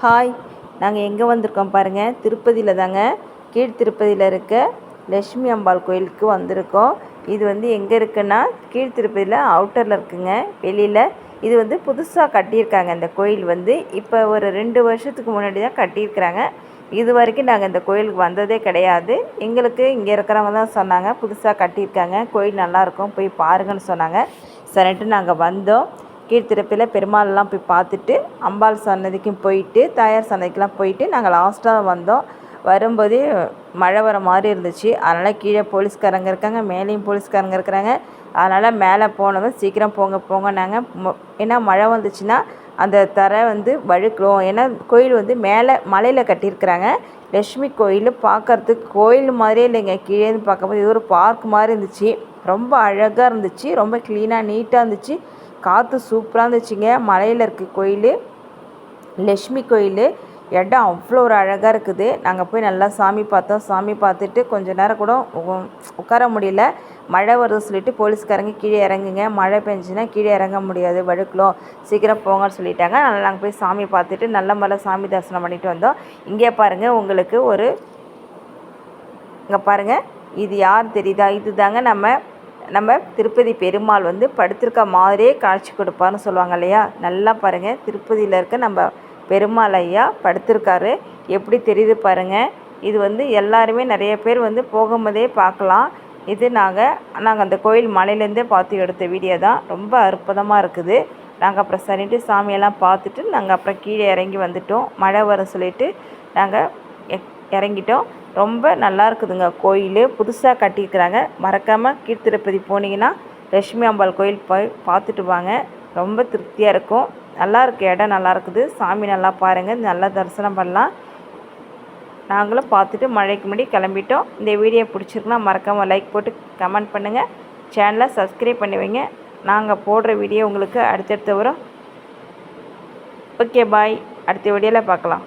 Hi. நாங்கள் எங்கே வந்திருக்கோம் பாருங்கள் திருப்பதியில் தாங்க. கீழ் திருப்பதியில் இருக்க லட்சுமி அம்பாள் கோயிலுக்கு வந்திருக்கோம். இது வந்து எங்கே இருக்குன்னா கீழ் திருப்பதியில் அவுட்டரில் இருக்குங்க. வெளியில். இது வந்து புதுசாக கட்டியிருக்காங்க. இந்த கோயில் வந்து இப்போ ஒரு ரெண்டு வருஷத்துக்கு முன்னாடி தான் கட்டியிருக்கிறாங்க. இது வரைக்கும் நாங்கள் இந்த கோயிலுக்கு வந்ததே கிடையாது. எங்களுக்கு இங்கே இருக்கிறவங்க தான் சொன்னாங்க. புதுசாக கட்டியிருக்காங்க. கோயில் நல்லாயிருக்கும் போய் பாருங்கன்னு சொன்னாங்க. சரின்ட்டு நாங்கள் வந்தோம். கீழ்த்திருப்பில் பெருமாள்லாம் போய் பார்த்துட்டு அம்பாள் சன்னதிக்கும் போயிட்டு தாயார் சன்னதிக்கெலாம் போயிட்டு நாங்கள் லாஸ்ட்டாக வந்தோம். வரும்போதே மழை வர மாதிரி இருந்துச்சு. அதனால் கீழே போலீஸ்காரங்க இருக்காங்க மேலேயும் போலீஸ்காரங்க இருக்கிறாங்க. அதனால் மேலே போனதும் சீக்கிரம் போங்க போங்கன்னாங்க. மொ- ஏன்னா மழை வந்துச்சுன்னா அந்த தரை வந்து வழுக்கும் ஏன்னா கோயில் வந்து மேலே மலையில் கட்டியிருக்கிறாங்க. லட்சுமி கோயில் பார்க்கறதுக்கு கோயில் மாதிரியே இல்லைங்க. கீழேருந்து பார்க்கும்போது இது ஒரு பார்க் மாதிரி இருந்துச்சு. ரொம்ப அழகாக இருந்துச்சு. ரொம்ப க்ளீனாக நீட்டாக இருந்துச்சு. காற்று சூப்பராக இருந்துச்சுங்க. மலையில் இருக்க கோயில் லக்ஷ்மி கோயில். இடம் அவ்வளோ ஒரு அழகாக இருக்குது. நாங்கள் போய் நல்லா சாமி பார்த்தோம். சாமி பார்த்துட்டு கொஞ்சம் நேரம் கூட உட்கார முடியல. மழை வருது சொல்லிட்டு போலீஸ்காரங்க கீழே இறங்குங்க. மழை பெஞ்சுன்னா கீழே இறங்க முடியாது. வழுக்கலாம் சீக்கிரம் போங்கன்னு சொல்லிட்டாங்க. அதனால் நாங்கள் போய் சாமி பார்த்துட்டு நல்ல முறையில் சாமி தரிசனம் பண்ணிட்டு வந்தோம். இங்கே பாருங்கள் உங்களுக்கு ஒரு இங்கே பாருங்கள் இது யார் தெரியுதா? இது தாங்க நம்ம நம்ம திருப்பதி பெருமாள் வந்து படுத்திருக்க மாதிரியே காட்சி கொடுப்பார்னு சொல்லுவாங்க இல்லையா? நல்லா பாருங்கள் திருப்பதியில் இருக்க நம்ம பெருமாள் ஐயா படுத்திருக்காரு. எப்படி தெரியுது பாருங்கள் இது வந்து எல்லாருமே நிறைய பேர் வந்து போகும்போதே பார்க்கலாம். இது நாங்கள் நாங்கள் அந்த கோயில் மலையிலேருந்தே பார்த்து எடுத்த வீடியோ தான். ரொம்ப அற்புதமாக இருக்குது. நாங்கள் அப்புறம் சரின்ட்டு சாமியெல்லாம் பார்த்துட்டு நாங்கள் அப்புறம் கீழே இறங்கி வந்துட்டோம். மழை வர சொல்லிவிட்டு நாங்கள் எ- இறங்கிட்டோம். ரொம்ப நல்லா இருக்குதுங்க கோயில். புதுசாக கட்டியிருக்கிறாங்க. மறக்காமல் கீழ்த்திருப்பதி போனீங்கன்னா லட்சுமி அம்பாள் கோயில் போய் பார்த்துட்டு வாங்க. ரொம்ப திருப்தியாக இருக்கும். நல்லா இருக்கு. இடம் நல்லா இருக்குது. சாமி நல்லா பாருங்கள் நல்லா தரிசனம் பண்ணலாம். நாங்களும் பார்த்துட்டு மழைக்கு முன்னாடி கிளம்பிட்டோம். இந்த வீடியோ பிடிச்சிருக்குன்னா மறக்காமல் லைக் போட்டு கமெண்ட் பண்ணுங்கள் சேனலை சப்ஸ்கிரைப் பண்ணி வைங்க. நாங்கள் போடுற வீடியோ உங்களுக்கு அடுத்தடுத்து வரும். ஓகே பாய் அடுத்த வீடியோவில் பார்க்கலாம்.